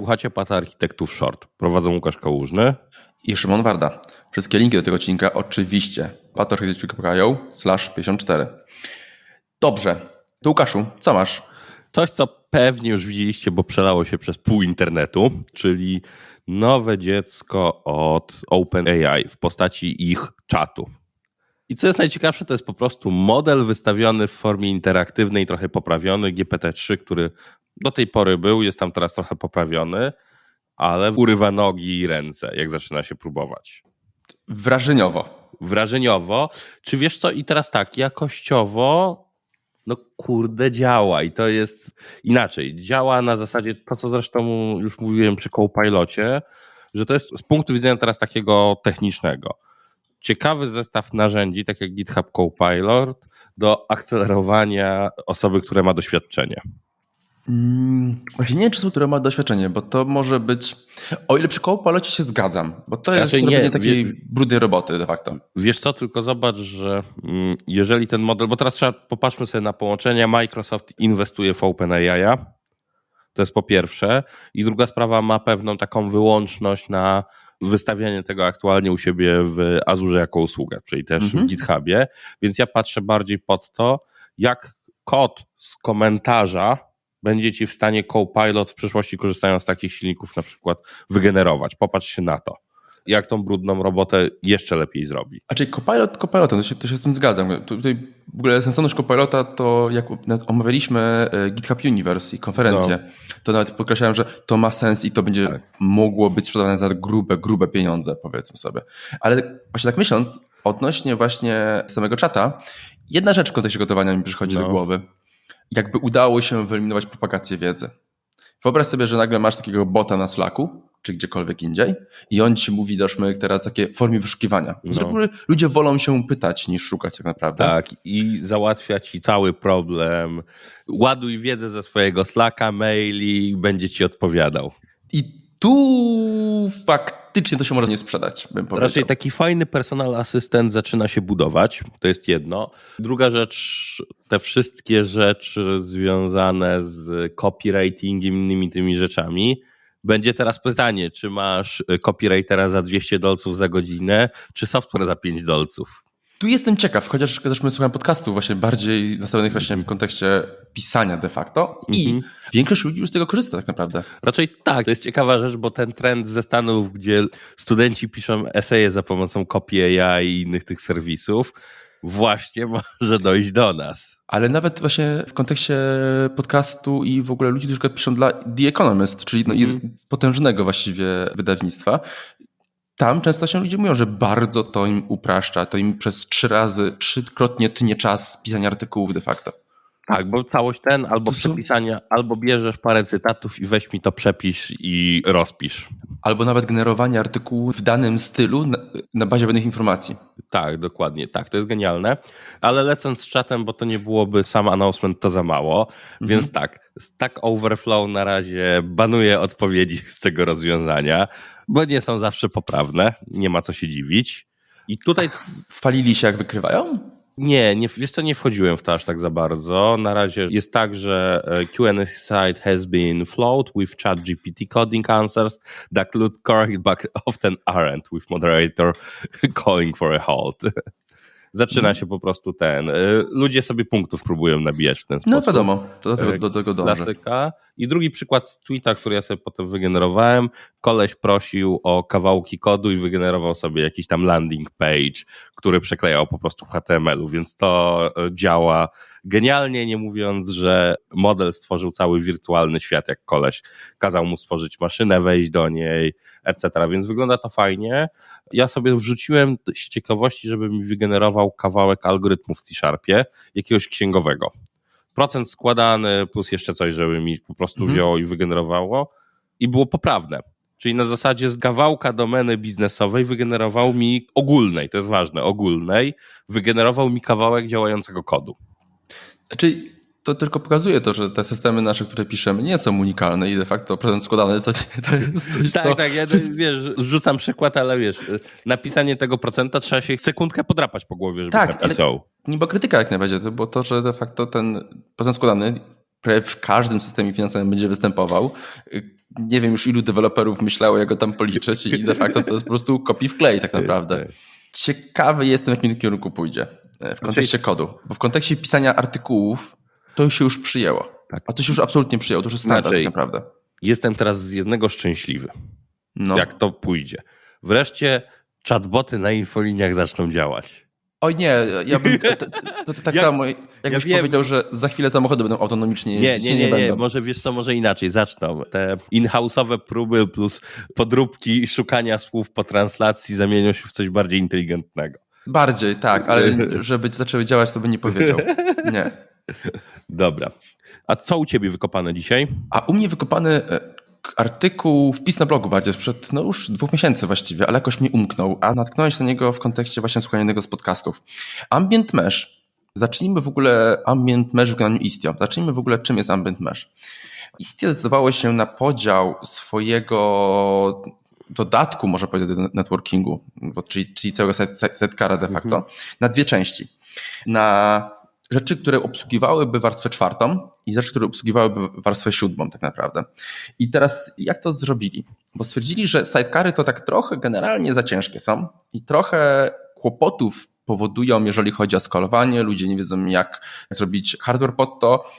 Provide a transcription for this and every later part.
Słuchacie Pata Architektów Short. Prowadzą Łukasz Kałużny i Szymon Warda. Wszystkie linki do tego odcinka oczywiście patarchitektury.io slash 54. Dobrze. To Łukaszu, co masz? Coś, co pewnie już widzieliście, bo przelało się przez pół internetu, czyli nowe dziecko od OpenAI w postaci ich czatu. I co jest najciekawsze, to jest po prostu model wystawiony w formie interaktywnej, trochę poprawiony, GPT-3, który do tej pory był, jest tam teraz trochę poprawiony, ale urywa nogi i ręce, jak zaczyna się próbować. Wrażeniowo. Wrażeniowo. Czy wiesz co? I teraz tak, jakościowo, no kurde, działa. I to jest inaczej. Działa na zasadzie to, co zresztą już mówiłem przy Copilocie, że to jest z punktu widzenia teraz takiego technicznego. Ciekawy zestaw narzędzi, tak jak GitHub Copilot, do akcelerowania osoby, która ma doświadczenie. Mm, właśnie nie wiem, czy są, które ma doświadczenie, bo to może być. O ile przy kołopalocie się zgadzam, bo to jest robienie nie, takiej wie, brudnej roboty de facto. Wiesz co, tylko zobacz, że mm, jeżeli ten model, bo teraz trzeba, popatrzmy sobie na połączenia, Microsoft inwestuje w OpenAI, to jest po pierwsze, i druga sprawa ma pewną taką wyłączność na wystawianie tego aktualnie u siebie w Azure jako usługę, czyli też mhm. w GitHubie, więc ja patrzę bardziej pod to, jak kod z komentarza będzie ci w stanie Copilot w przyszłości korzystając z takich silników na przykład wygenerować. Popatrz się na to. Jak tą brudną robotę jeszcze lepiej zrobi. A czyli Copilot, Copilotem, to się, to się z tym zgadzam. Tutaj w ogóle sensowność Copilota to jak omawialiśmy e, GitHub Universe i konferencję, no. to nawet podkreślałem, że to ma sens i to będzie tak. mogło być sprzedawane za grube, grube pieniądze, powiedzmy sobie. Ale właśnie tak myśląc, odnośnie właśnie samego czata, jedna rzecz w kontekście gotowania mi przychodzi no. do głowy jakby udało się wyeliminować propagację wiedzy. Wyobraź sobie, że nagle masz takiego bota na Slacku, czy gdziekolwiek indziej i on ci mówi, daszmy teraz takie formie wyszukiwania. No. Ludzie wolą się pytać niż szukać tak naprawdę. Tak i załatwia ci cały problem. Ładuj wiedzę ze swojego Slacka, maili i będzie ci odpowiadał. I tu faktycznie to się może nie sprzedać, bym powiedział. Raczej taki fajny personal asystent zaczyna się budować, to jest jedno. Druga rzecz, te wszystkie rzeczy związane z copywritingiem, innymi tymi rzeczami. Będzie teraz pytanie, czy masz copywritera za 200 dolców za godzinę, czy software za 5 dolców? Tu jestem ciekaw, chociaż też my słucham podcastów właśnie bardziej nastawionych właśnie w kontekście pisania de facto i -hmm. większość ludzi już z tego korzysta tak naprawdę. Raczej tak, to jest ciekawa rzecz, bo ten trend ze Stanów, gdzie studenci piszą eseje za pomocą kopii AI i innych tych serwisów, właśnie może dojść do nas. Ale nawet właśnie w kontekście podcastu i w ogóle ludzi, którzy piszą dla The Economist, czyli no mm. potężnego właściwie wydawnictwa, tam często się ludzie mówią, że bardzo to im upraszcza, to im przez trzy razy, trzykrotnie tnie czas pisania artykułów de facto. Tak, bo całość ten albo przepisania, albo bierzesz parę cytatów i weź mi to przepisz i rozpisz. Albo nawet generowanie artykułu w danym stylu na, na bazie pewnych informacji. Tak, dokładnie, tak, to jest genialne. Ale lecąc z czatem, bo to nie byłoby sam announcement, to za mało. Mhm. Więc tak, Stack Overflow na razie banuje odpowiedzi z tego rozwiązania, bo nie są zawsze poprawne, nie ma co się dziwić. I tutaj... Ach, falili się jak wykrywają? Nie, nie, wiesz co, nie wchodziłem w to aż tak za bardzo. Na razie jest tak, że e, Q&A site has been flowed with chat GPT coding answers that look correct but often aren't with moderator calling for a halt. Zaczyna się po prostu ten. E, ludzie sobie punktów próbują nabijać w ten no sposób. No wiadomo, do tego, do tego dążę. Klasyka. I drugi przykład z tweeta, który ja sobie potem wygenerowałem. Koleś prosił o kawałki kodu i wygenerował sobie jakiś tam landing page, który przeklejał po prostu HTML-u, więc to e, działa genialnie, nie mówiąc, że model stworzył cały wirtualny świat, jak koleś kazał mu stworzyć maszynę, wejść do niej, etc. Więc wygląda to fajnie. Ja sobie wrzuciłem z ciekawości, żeby mi wygenerował kawałek algorytmu w C-Sharpie, jakiegoś księgowego procent składany plus jeszcze coś, żeby mi po prostu mhm. wzięło i wygenerowało i było poprawne. Czyli na zasadzie z kawałka domeny biznesowej wygenerował mi ogólnej, to jest ważne, ogólnej, wygenerował mi kawałek działającego kodu. Czyli to tylko pokazuje to, że te systemy nasze, które piszemy, nie są unikalne i de facto procent składany to, to jest coś, Tak, co... tak, ja wiesz, rzucam przykład, ale wiesz, napisanie tego procenta trzeba się sekundkę podrapać po głowie, żeby tak, napisał. Ale nie była krytyka jak najbardziej, to było to, że de facto ten procent składany prawie w każdym systemie finansowym będzie występował. Nie wiem już ilu deweloperów myślało, jak go tam policzyć i de facto to jest po prostu kopi w klej tak naprawdę. Tak. Ciekawy jestem, w jakim kierunku pójdzie e, w kontekście kodu, bo w kontekście pisania artykułów to się już przyjęło. Tak. A to się już absolutnie przyjęło, to już jest standard tak naprawdę. Jestem teraz z jednego szczęśliwy, no. jak to pójdzie. Wreszcie chatboty na infoliniach zaczną działać. Oj nie, ja bym to, to, to tak ja, samo, jakbyś ja powiedział, że za chwilę samochody będą autonomicznie jeździć. Nie, nie, nie, nie, nie. może wiesz co, może inaczej, zaczną. Te in-house'owe próby plus podróbki szukania słów po translacji zamienią się w coś bardziej inteligentnego. Bardziej, tak, ale żeby zaczęły działać, to by nie powiedział. Nie. Dobra. A co u ciebie wykopane dzisiaj? A u mnie wykopany e, artykuł, wpis na blogu bardziej sprzed no już dwóch miesięcy właściwie, ale jakoś mi umknął, a natknąłem się na niego w kontekście właśnie słuchania jednego z podcastów. Ambient Mesh. Zacznijmy w ogóle Ambient Mesh w wykonaniu Istio. Zacznijmy w ogóle czym jest Ambient Mesh. Istio zdecydowało się na podział swojego dodatku, może powiedzieć, do networkingu, czyli, czyli całego setcara de facto, mhm. na dwie części. Na rzeczy, które obsługiwałyby warstwę czwartą i rzeczy, które obsługiwałyby warstwę siódmą tak naprawdę. I teraz jak to zrobili? Bo stwierdzili, że sidecary to tak trochę generalnie za ciężkie są i trochę kłopotów powodują, jeżeli chodzi o skalowanie, ludzie nie wiedzą jak zrobić hardware pod to,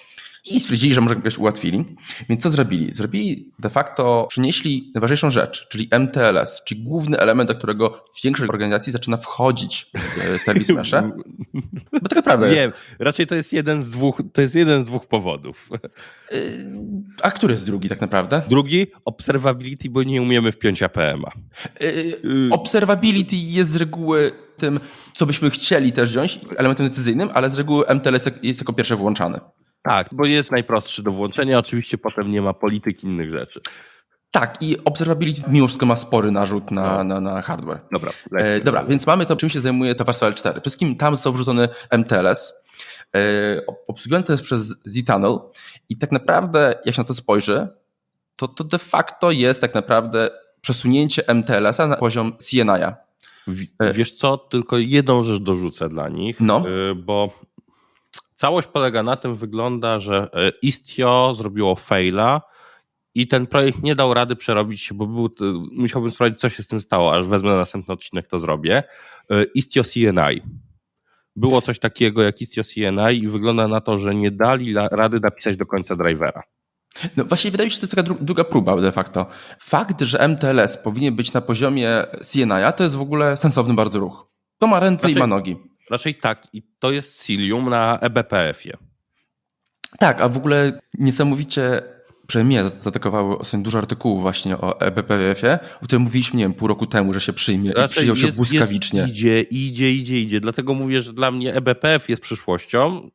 i stwierdzili, że może kogoś ułatwili. Więc co zrobili? Zrobili de facto, przynieśli najważniejszą rzecz, czyli MTLS, czyli główny element, do którego większość organizacji zaczyna wchodzić w serwis mesze. Bo tak naprawdę Nie, jest. raczej to jest jeden z dwóch, to jest jeden z dwóch powodów. Y, a który jest drugi tak naprawdę? Drugi, observability, bo nie umiemy wpiąć APM-a. Y, observability jest z reguły tym, co byśmy chcieli też wziąć, elementem decyzyjnym, ale z reguły MTLS jest jako pierwsze włączany. Tak, bo jest najprostszy do włączenia, oczywiście potem nie ma polityk innych rzeczy. Tak, i observability mimo wszystko ma spory narzut na, no. na, na hardware. Dobra, e, dobra, więc mamy to, czym się zajmuje ta warstwa L4. Przede wszystkim tam są wrzucony MTLS, e, obsługiwany to jest przez Z-Tunnel i tak naprawdę, jak się na to spojrzy, to, to de facto jest tak naprawdę przesunięcie MTLS-a na poziom CNI-a. Wiesz co, tylko jedną rzecz dorzucę dla nich, no. E, bo Całość polega na tym, wygląda, że e, Istio zrobiło faila i ten projekt nie dał rady przerobić się, bo był, musiałbym sprawdzić, co się z tym stało, aż wezmę na następny odcinek, to zrobię. E, Istio CNI. Było coś takiego jak Istio CNI i wygląda na to, że nie dali rady napisać do końca drivera. No właśnie wydaje mi się, że to jest taka druga próba de facto. Fakt, że MTLS powinien być na poziomie CNI, to jest w ogóle sensowny bardzo ruch. To ma ręce znaczy, i ma nogi. Raczej tak. I to jest Cilium na eBPF-ie. Tak, a w ogóle niesamowicie przynajmniej mnie zaatakowały ostatnio dużo artykułów właśnie o eBPF-ie, o którym mówiliśmy, nie wiem, pół roku temu, że się przyjmie Raczej i przyjął się jest, błyskawicznie. Jest, idzie, idzie, idzie, idzie. Dlatego mówię, że dla mnie eBPF jest przyszłością.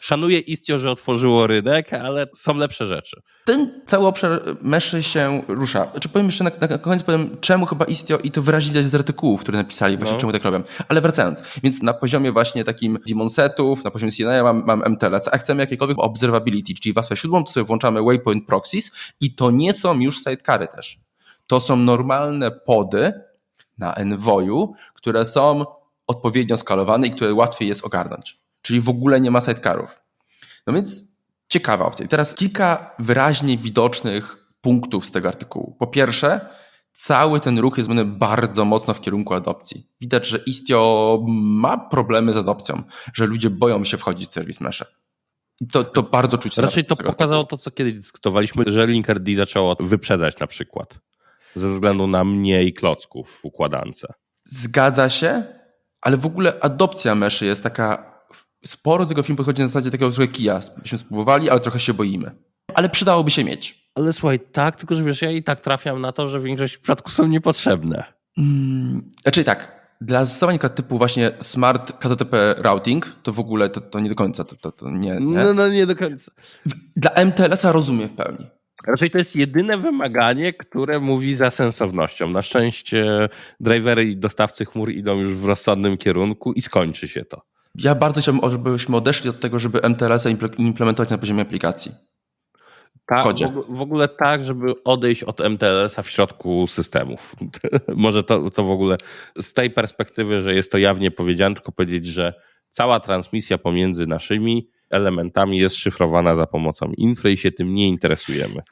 Szanuję Istio, że otworzyło rynek, ale są lepsze rzeczy. Ten cały obszar meszy się rusza. Czy powiem jeszcze na, na koniec, powiem czemu chyba Istio i to wyraźnie widać z artykułów, które napisali, właśnie no. czemu tak robią. Ale wracając, więc na poziomie właśnie takim demon setów, na poziomie CNI mam, mam MTLC, a chcemy jakiekolwiek observability, czyli warstwę siódmą, to sobie włączamy waypoint proxies i to nie są już sidecary też. To są normalne pody na Envoyu, które są odpowiednio skalowane i które łatwiej jest ogarnąć czyli w ogóle nie ma sidecarów. No więc ciekawa opcja. I teraz kilka wyraźnie widocznych punktów z tego artykułu. Po pierwsze, cały ten ruch jest zrobiony bardzo mocno w kierunku adopcji. Widać, że Istio ma problemy z adopcją, że ludzie boją się wchodzić w serwis mesze. To, to bardzo czuć. Raczej to pokazało to, co kiedyś dyskutowaliśmy, że Linkerd zaczęło wyprzedzać na przykład ze względu na mniej klocków w układance. Zgadza się, ale w ogóle adopcja meszy jest taka sporo tego filmu podchodzi na zasadzie takiego trochę kija. Byśmy spróbowali, ale trochę się boimy. Ale przydałoby się mieć. Ale słuchaj, tak, tylko że wiesz, ja i tak trafiam na to, że większość przypadków są niepotrzebne. Hmm, znaczy tak, dla zastosowań typu właśnie smart KTTP routing, to w ogóle to, to nie do końca, to, to, to nie, nie. No, no nie do końca. Dla MTLS-a rozumiem w pełni. Raczej to jest jedyne wymaganie, które mówi za sensownością. Na szczęście drivery i dostawcy chmur idą już w rozsądnym kierunku i skończy się to. Ja bardzo chciałbym, żebyśmy odeszli od tego, żeby MTLS-a implementować na poziomie aplikacji. w tak. W ogóle tak, żeby odejść od MTLS-a w środku systemów. Może to, to w ogóle z tej perspektywy, że jest to jawnie powiedziane, tylko powiedzieć, że cała transmisja pomiędzy naszymi elementami jest szyfrowana za pomocą infry i się tym nie interesujemy.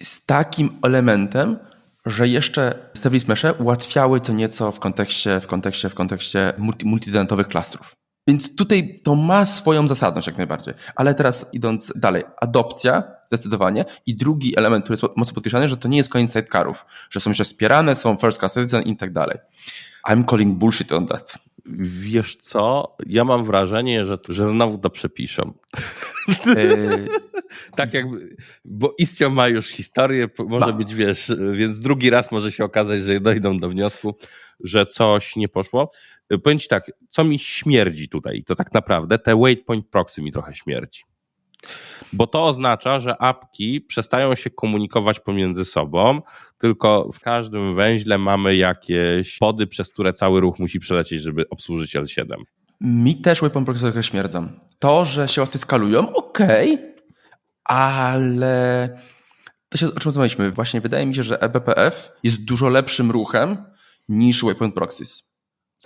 Z takim elementem, że jeszcze service mesze ułatwiały to nieco w kontekście, w kontekście, w kontekście multi, multizentowych klastrów. Więc tutaj to ma swoją zasadność jak najbardziej. Ale teraz idąc dalej, adopcja zdecydowanie i drugi element, który jest mocno podkreślany, że to nie jest koniec sidecarów, że są jeszcze wspierane, są first class citizen i tak dalej. I'm calling bullshit on that. Wiesz co? Ja mam wrażenie, że, że znowu to przepiszą. tak jakby, bo Istio ma już historię, może ma. być, wiesz, więc drugi raz może się okazać, że dojdą do wniosku, że coś nie poszło. Powiem ci tak, co mi śmierdzi tutaj, to tak naprawdę te waypoint proxy mi trochę śmierdzi. Bo to oznacza, że apki przestają się komunikować pomiędzy sobą, tylko w każdym węźle mamy jakieś pody, przez które cały ruch musi przelecieć, żeby obsłużyć L7. Mi też waypoint proxy trochę śmierdzą. To, że się łatwiej skalują, okej, okay, ale to się o czym rozmawialiśmy. Właśnie wydaje mi się, że eBPF jest dużo lepszym ruchem niż waypoint proxies.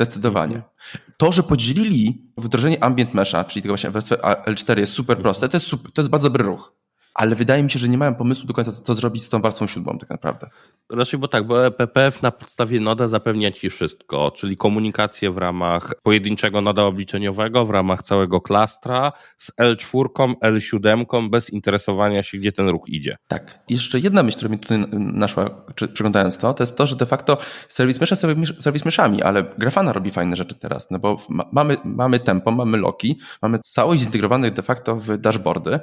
Zdecydowanie. Mhm. To, że podzielili wdrożenie ambient mesha, czyli tego właśnie wersję L4 jest super proste, to jest, super, to jest bardzo dobry ruch ale wydaje mi się, że nie mają pomysłu do końca, co zrobić z tą warstwą siódmą tak naprawdę. Raczej, bo tak, bo PPF na podstawie noda zapewnia ci wszystko, czyli komunikację w ramach pojedynczego noda obliczeniowego, w ramach całego klastra z L4, L7, bez interesowania się, gdzie ten ruch idzie. Tak. Jeszcze jedna myśl, która mi tutaj naszła, czy przeglądając to, to jest to, że de facto serwis mysza serwis myszami, ale Grafana robi fajne rzeczy teraz, no bo mamy, mamy tempo, mamy loki, mamy całość zintegrowanych de facto w dashboardy,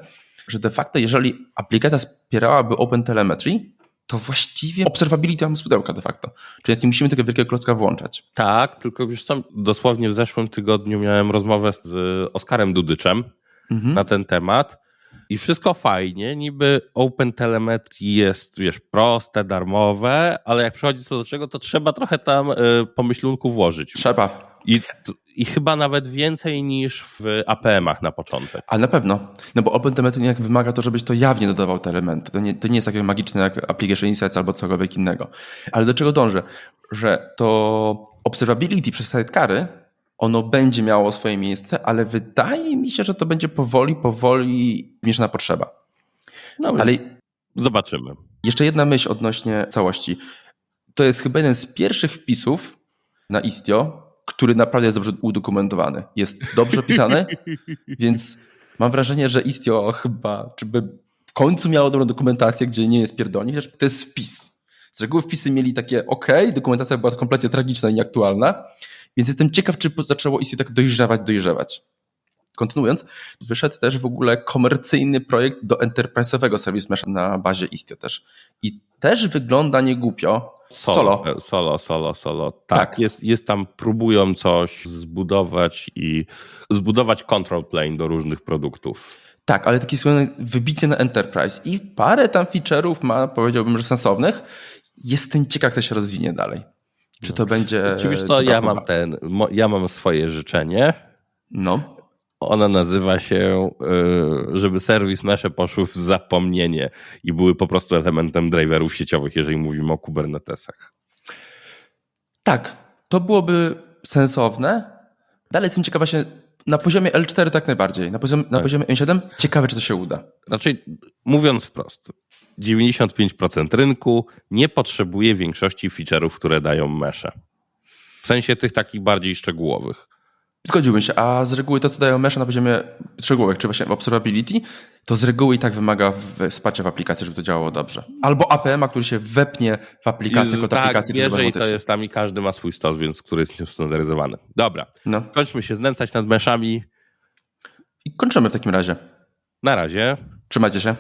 że de facto, jeżeli aplikacja wspierałaby OpenTelemetry, to właściwie observability mamy z pudełka de facto. Czyli nie musimy tego wielkiego klocka włączać. Tak, tylko już sam dosłownie w zeszłym tygodniu miałem rozmowę z Oskarem Dudyczem mhm. na ten temat. I wszystko fajnie, niby OpenTelemetry jest, wiesz, proste, darmowe, ale jak przychodzi co do czego, to trzeba trochę tam y, pomyślunku włożyć. Trzeba. I, I chyba nawet więcej niż w APM-ach na początek. Ale na pewno. No bo OpenTelemetry wymaga to, żebyś to jawnie dodawał te elementy. To nie, to nie jest takie magiczne jak Application Insights albo cokolwiek innego. Ale do czego dążę? Że to observability przez sidecary ono będzie miało swoje miejsce, ale wydaje mi się, że to będzie powoli, powoli mieszana potrzeba. No, ale zobaczymy. Jeszcze jedna myśl odnośnie całości. To jest chyba jeden z pierwszych wpisów na Istio, który naprawdę jest dobrze udokumentowany. Jest dobrze pisany, więc mam wrażenie, że Istio chyba, czy by w końcu miało dobrą dokumentację, gdzie nie jest pierdolnik, to jest wpis. Z reguły wpisy mieli takie ok, dokumentacja była kompletnie tragiczna i nieaktualna, więc jestem ciekaw, czy zaczęło Istio tak dojrzewać, dojrzewać. Kontynuując, wyszedł też w ogóle komercyjny projekt do enterprise'owego Service Mesh na bazie Istio też. I też wygląda niegłupio. Solo. Solo, solo, solo. solo. Tak, tak, Jest, jest tam, próbują coś zbudować i zbudować control plane do różnych produktów. Tak, ale taki słynny wybicie na enterprise i parę tam feature'ów ma, powiedziałbym, że sensownych. Jestem ciekaw, jak to się rozwinie dalej. Czy to będzie. Oczywiście to ja mam ten, ja mam swoje życzenie. No. Ona nazywa się, y, żeby serwis mesze poszły w zapomnienie i były po prostu elementem driverów sieciowych, jeżeli mówimy o Kubernetesach. Tak, to byłoby sensowne. Dalej jestem ciekawa się, na poziomie L4 tak najbardziej, na poziomie, na tak. poziomie M7 ciekawe, czy to się uda. Raczej mówiąc wprost, 95% rynku nie potrzebuje większości feature'ów, które dają mesze. W sensie tych takich bardziej szczegółowych. Zgodziłbym się, a z reguły to, co dają mesze na poziomie szczegółek, czy właśnie observability, to z reguły i tak wymaga wsparcia w aplikacji, żeby to działało dobrze. Albo APM-a, który się wepnie w aplikację, kod tak, aplikacji. Bierze i to jest tam i każdy ma swój stos, więc który jest nieustandaryzowany. Dobra, no. kończmy się znęcać nad meszami. I kończymy w takim razie. Na razie. Trzymajcie się.